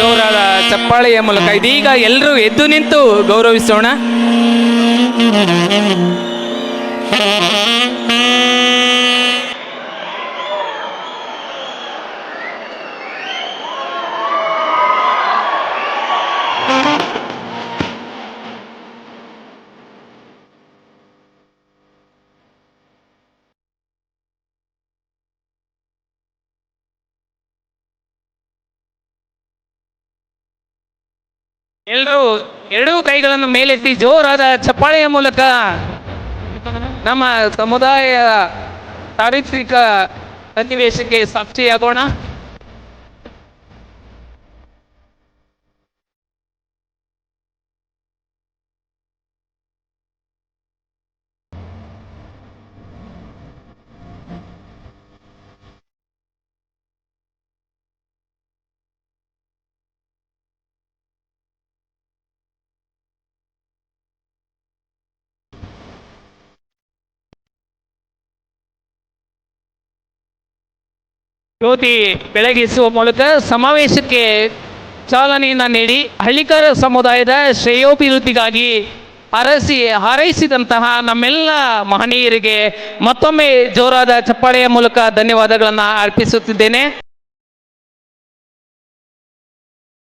ಜೋರಾದ ಚಪ್ಪಾಳೆಯ ಮೂಲಕ. ಇದೀಗ ಎಲ್ಲರೂ ಎದ್ದು ನಿಂತು ಗೌರವಿಸೋಣ. ಎಲ್ಲರೂ ಎರಡೂ ಕೈಗಳನ್ನು ಮೇಲೆತ್ತಿ ಜೋರಾದ ಚಪ್ಪಾಳೆಯ ಮೂಲಕ ನಮ್ಮ ಸಮುದಾಯ ಚಾರಿತ್ರಿಕ ಸನ್ನಿವೇಶಕ್ಕೆ ಸಾಕ್ಷಿಯಾಗೋಣ. ಜ್ಯೋತಿ ಬೆಳಗಿಸುವ ಮೂಲಕ ಸಮಾವೇಶಕ್ಕೆ ಚಾಲನೆಯನ್ನು ನೀಡಿ ಹಳ್ಳಿಕರ ಸಮುದಾಯದ ಶ್ರೇಯೋಭಿವೃದ್ಧಿಗಾಗಿ ಅರಸಿ ಹಾರೈಸಿದಂತಹ ನಮ್ಮೆಲ್ಲ ಮಹನೀಯರಿಗೆ ಮತ್ತೊಮ್ಮೆ ಜೋರಾದ ಚಪ್ಪಾಳೆಯ ಮೂಲಕ ಧನ್ಯವಾದಗಳನ್ನು ಅರ್ಪಿಸುತ್ತಿದ್ದೇನೆ.